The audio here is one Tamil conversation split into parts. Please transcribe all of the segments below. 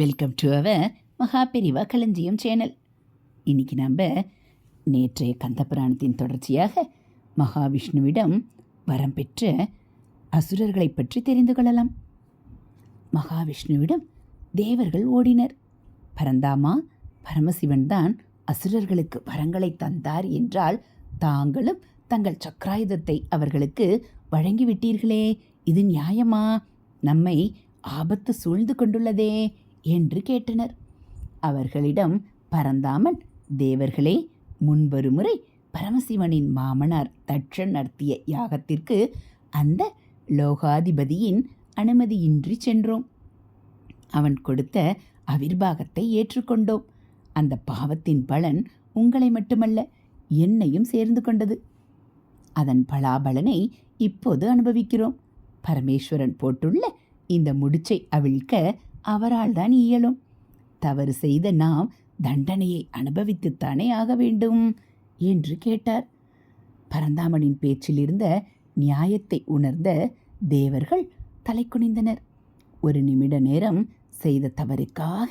வெல்கம் டு அவர் மகா பெரிவா களஞ்சியம் சேனல் இன்றைக்கி நம்ம நேற்றைய கந்தபுராணத்தின் தொடர்ச்சியாக மகாவிஷ்ணுவிடம் வரம் பெற்ற அசுரர்களை பற்றி தெரிந்து கொள்ளலாம். மகாவிஷ்ணுவிடம் தேவர்கள் ஓடினர். பரந்தாமா பரமசிவன் தான் அசுரர்களுக்கு வரங்களை தந்தார் என்றால் தாங்களும் தங்கள் சக்கராயுதத்தை அவர்களுக்கு வழங்கிவிட்டீர்களே. இது நியாயமா? நம்மை ஆபத்து சூழ்ந்து கொண்டுள்ளதே. என்று கேட்டனர். அவர்களிடம் பரந்தாமன் தேவர்களே முன்வரும் முறை பரமசிவனின் மாமனார் தட்சன் நடத்திய யாகத்திற்கு அந்த லோகாதிபதியின் அனுமதியின்றி சென்றோம். அவன் கொடுத்த அவிர்வாகத்தை ஏற்றுக்கொண்டோம். அந்த பாவத்தின் பலன் உங்களை மட்டுமல்ல என்னையும் சேர்ந்து கொண்டது. அதன் பலாபலனை இப்போது அனுபவிக்கிறோம். பரமேஸ்வரன் போட்டுள்ள இந்த முடிச்சை அவிழ்க்க அவரால் தான் இயலும். தவறு செய்த நாம் தண்டனையை அனுபவித்துத்தானே ஆக வேண்டும் என்று கேட்டார். பரந்தாமனின் பேச்சில் இருந்த நியாயத்தை உணர்ந்த தேவர்கள் தலை குனிந்தனர். ஒரு நிமிட நேரம் செய்த தவறுக்காக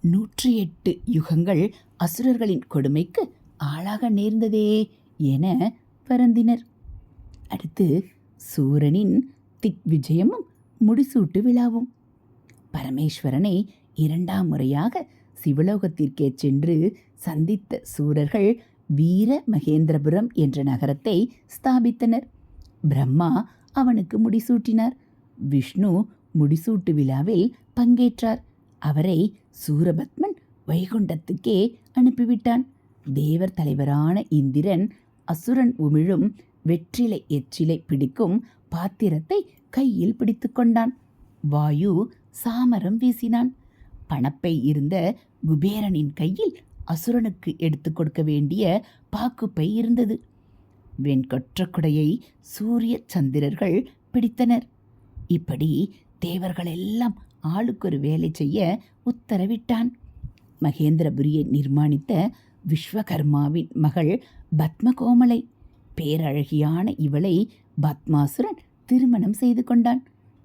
நூற்றி எட்டு யுகங்கள் அசுரர்களின் கொடுமைக்கு ஆளாக நேர்ந்ததே என பரந்தினர் அடுத்து சூரனின் திக் விஜயமும் முடிசூட்டு விழாவும். பரமேஸ்வரனை இரண்டாம் முறையாக சிவலோகத்திற்கே சென்று சந்தித்த சூரர்கள் வீர மகேந்திரபுரம் என்ற நகரத்தை ஸ்தாபித்தனர். பிரம்மா அவனுக்கு முடிசூட்டினார். விஷ்ணு முடிசூட்டு விழாவில் பங்கேற்றார். அவரை சூரபத்மன் வைகுண்டத்துக்கே அனுப்பிவிட்டான். தேவர் தலைவரான இந்திரன் அசுரன் உமிழும் வெற்றிலை எச்சிலை பிடிக்கும் பாத்திரத்தை கையில் பிடித்து கொண்டான். வாயு சாமரம் வீசினான். பணப்பை இருந்த குபேரனின் கையில் அசுரனுக்கு எடுத்து கொடுக்க வேண்டிய பாக்குப்பை இருந்தது. வெண்கொற்ற குடையை சூரிய சந்திரர்கள் பிடித்தனர். இப்படி தேவர்களெல்லாம் ஆளுக்கொரு வேலை செய்ய உத்தரவிட்டான். மகேந்திரபுரியை நிர்மாணித்த விஸ்வகர்மாவின் மகள் பத்மகோமலை பேரழகியான இவளை பத்மாசுரன் திருமணம் செய்து கொண்டான்.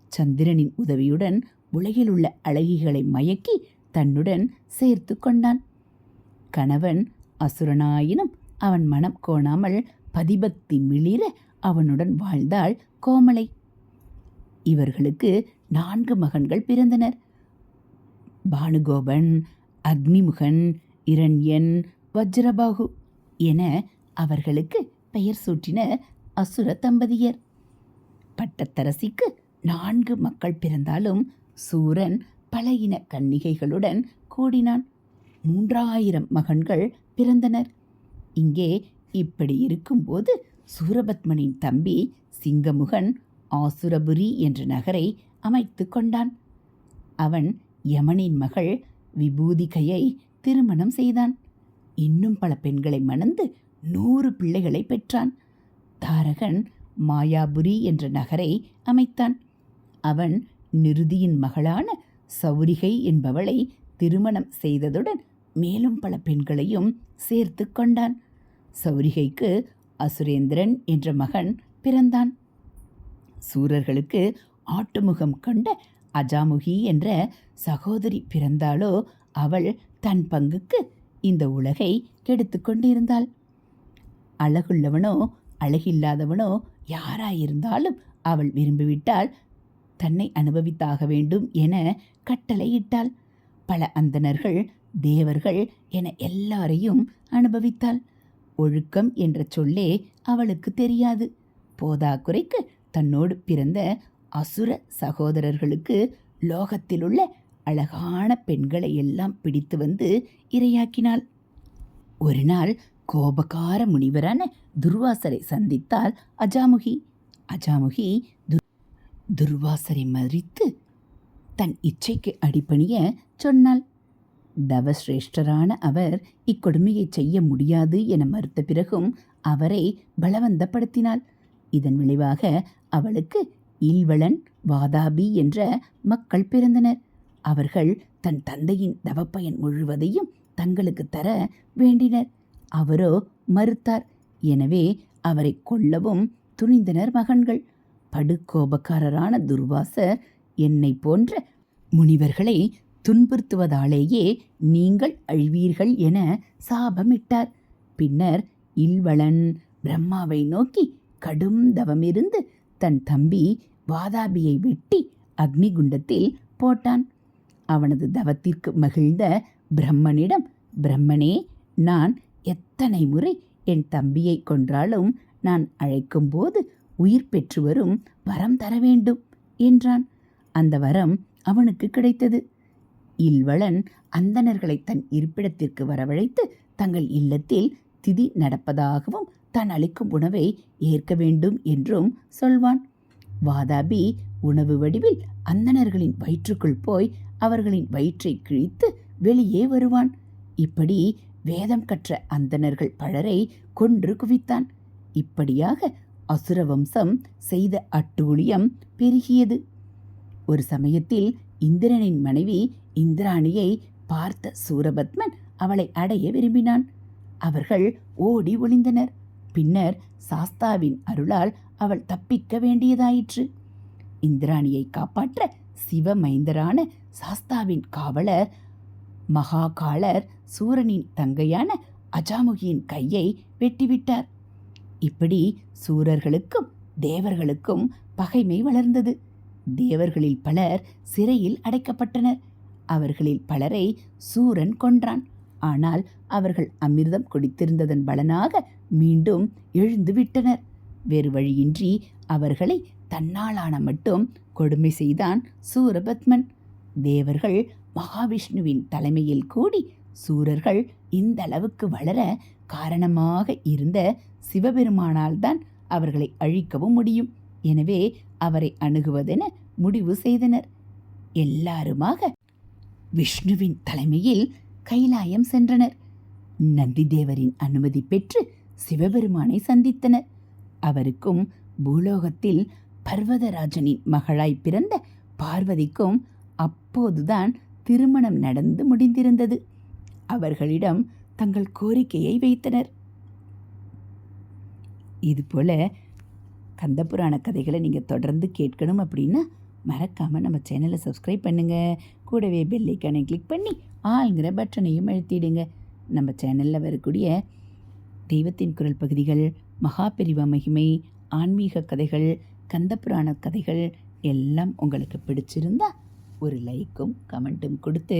சந்திரனின் உதவியுடன் உலகில் உள்ள அழகிகளை மயக்கி தன்னுடன் சேர்த்து கொண்டான். கணவன் அசுரனாயினும் அவன் மனம் கோணாமல் பதிபக்தி மிளிர அவனுடன் வாழ்ந்தாள் கோமலை. இவர்களுக்கு நான்கு மகன்கள் பிறந்தனர். பானுகோபன் அக்னிமுகன் இரண்யன் வஜ்ரபாகு என அவர்களுக்கு பெயர் சூட்டின அசுர தம்பதியர். பட்டத்தரசிக்கு நான்கு மக்கள் பிறந்தாலும் சூரன் பல இன கன்னிகைகளுடன் கூடினான். மூன்றாயிரம் மகன்கள் பிறந்தனர். இங்கே இப்படி இருக்கும்போது சூரபத்மனின் தம்பி சிங்கமுகன் ஆசுரபுரி என்ற நகரை அமைத்து கொண்டான். அவன் யமனின் மகள் விபூதிகையை திருமணம் செய்தான். இன்னும் பல பெண்களை மணந்து நூறு பிள்ளைகளை பெற்றான். தாரகன் மாயாபுரி என்ற நகரை அமைத்தான். அவன் நிருதியின் மகளான சௌரிகை என்பவளை திருமணம் செய்ததுடன் மேலும் பல பெண்களையும் சேர்த்து கொண்டான். சௌரிகைக்கு அசுரேந்திரன் என்ற மகன் பிறந்தான். சூரர்களுக்கு ஆட்டுமுகம் கொண்ட அஜாமுகி என்ற சகோதரி பிறந்தாலோ அவள் தன் பங்குக்கு இந்த உலகை கெடுத்து கொண்டிருந்தாள். அழகுள்ளவனோ அழகில்லாதவனோ யாராயிருந்தாலும் அவள் விரும்பிவிட்டால் தன்னை அனுபவித்தாக வேண்டும் என கட்டளையிட்டாள். பல அந்தணர்கள் தேவர்கள் என எல்லாரையும் அனுபவித்தாள். ஒழுக்கம் என்ற சொல்லே அவளுக்கு தெரியாது. போதாக்குறைக்கு தன்னோடு பிறந்த அசுர சகோதரர்களுக்கு லோகத்திலுள்ள அழகான பெண்களை எல்லாம் பிடித்து வந்து இரையாக்கினாள். ஒரு நாள் கோபகார முனிவரான துர்வாசரை சந்தித்தால் அஜாமுகி. அஜாமுகி து துர்வாசரை மறித்து தன் இச்சைக்கு அடிப்பணிய சொன்னாள். தவசிரேஷ்டரான அவர் இக்கொடுமையை செய்ய முடியாது என மறுத்த பிறகும் அவரை பலவந்தப்படுத்தினாள். இதன் விளைவாக அவளுக்கு ஈழ்வளன் வாதாபி என்ற மக்கள் பிறந்தனர். அவர்கள் தன் தந்தையின் தவப்பயன் முழுவதையும் தங்களுக்கு தர வேண்டினர். அவரோ மறுத்தார். எனவே அவரை கொல்லவும் துணிந்தனர் மகன்கள். படுகோபக்காரரான துர்வாசர் என்னை போன்ற முனிவர்களை துன்புறுத்துவதாலேயே நீங்கள் அழிவீர்கள் என சாபமிட்டார். பின்னர் இல்வளன் பிரம்மாவை நோக்கி கடும் தவமிருந்து தன் தம்பி வாதாபியை வெட்டி அக்னிகுண்டத்தில் போட்டான். அவனது தவத்திற்கு மகிழ்ந்த பிரம்மனிடம் பிரம்மனே நான் எத்தனை முறை என் தம்பியை கொன்றாலும் நான் அழைக்கும்போது உயிர் பெற்று வரும் வரம் தர வேண்டும் என்றான். அந்த வரம் அவனுக்கு கிடைத்தது. இல்வளன் அந்தணர்களை தன் இருப்பிடத்திற்கு வரவழைத்து தங்கள் இல்லத்தில் திதி நடப்பதாகவும் தான் அளிக்கும் உணவை ஏற்க வேண்டும் என்றும் சொல்வான். வாதாபி உணவு வடிவில் அந்தணர்களின் வயிற்றுக்குள் போய் அவர்களின் வயிற்றை கிழித்து வெளியே வருவான். இப்படி வேதம் கற்ற அந்தணர்கள் பலரை கொன்று குவித்தான். இப்படியாக அசுர வம்சம் செய்த அட்டூழியம் பெருகியது. ஒரு சமயத்தில் இந்திரனின் மனைவி இந்திராணியை பார்த்த சூரபத்மன் அவளை அடைய விரும்பினான். அவர்கள் ஓடி ஒளிந்தனர். பின்னர் சாஸ்தாவின் அருளால் அவள் தப்பிக்க வேண்டியதாயிற்று. இந்திராணியை காப்பாற்ற சிவமைந்தரான சாஸ்தாவின் காவலர் மகாகாலர் சூரனின் தங்கையான அஜாமுகியின் கையை வெட்டிவிட்டார். இப்படி சூரர்களுக்கும் தேவர்களுக்கும் பகைமை வளர்ந்தது. தேவர்களில் பலர் சிறையில் அடைக்கப்பட்டனர். அவர்களில் பலரை சூரன் கொன்றான். ஆனால் அவர்கள் அமிர்தம் குடித்திருந்ததன் பலனாக மீண்டும் எழுந்து விட்டனர். வேறு வழியின்றி அவர்களை தன்னாலான மட்டும் கொடுமை செய்தான் சூரபத்மன். தேவர்கள் மகாவிஷ்ணுவின் தலைமையில் கூடி சூரர்கள் இந்த அளவுக்கு வளர காரணமாக இருந்த சிவபெருமானால்தான் அவர்களை அழிக்கவும் முடியும். எனவே அவரை அணுகுவதென முடிவு செய்தனர். எல்லாருமாக விஷ்ணுவின் தலைமையில் கைலாயம் சென்றனர். நந்திதேவரின் அனுமதி பெற்று சிவபெருமானை சந்தித்தனர். அவருக்கும் பூலோகத்தில் பர்வதராஜனின் மகளாய் பிறந்த பார்வதிக்கும் அப்போதுதான் திருமணம் நடந்து முடிந்திருந்தது. அவர்களிடம் தங்கள் கோரிக்கையை வைத்தனர். இதுபோல் கந்தபுராண கதைகளை நீங்கள் தொடர்ந்து கேட்கணும் அப்படின்னா மறக்காமல் நம்ம சேனலை சப்ஸ்கிரைப் பண்ணுங்கள் கூடவே பெல்லைக்கானை கிளிக் பண்ணி ஆளுங்கிற பட்டனையும் அழுத்திடுங்க. நம்ம சேனலில் வரக்கூடிய தெய்வத்தின் குரல் பகுதிகள் மகாபெரிவா மகிமை ஆன்மீக கதைகள் கந்தபுராண கதைகள் எல்லாம் உங்களுக்கு பிடிச்சிருந்தா ஒரு லைக்கும் கமெண்ட்டும் கொடுத்து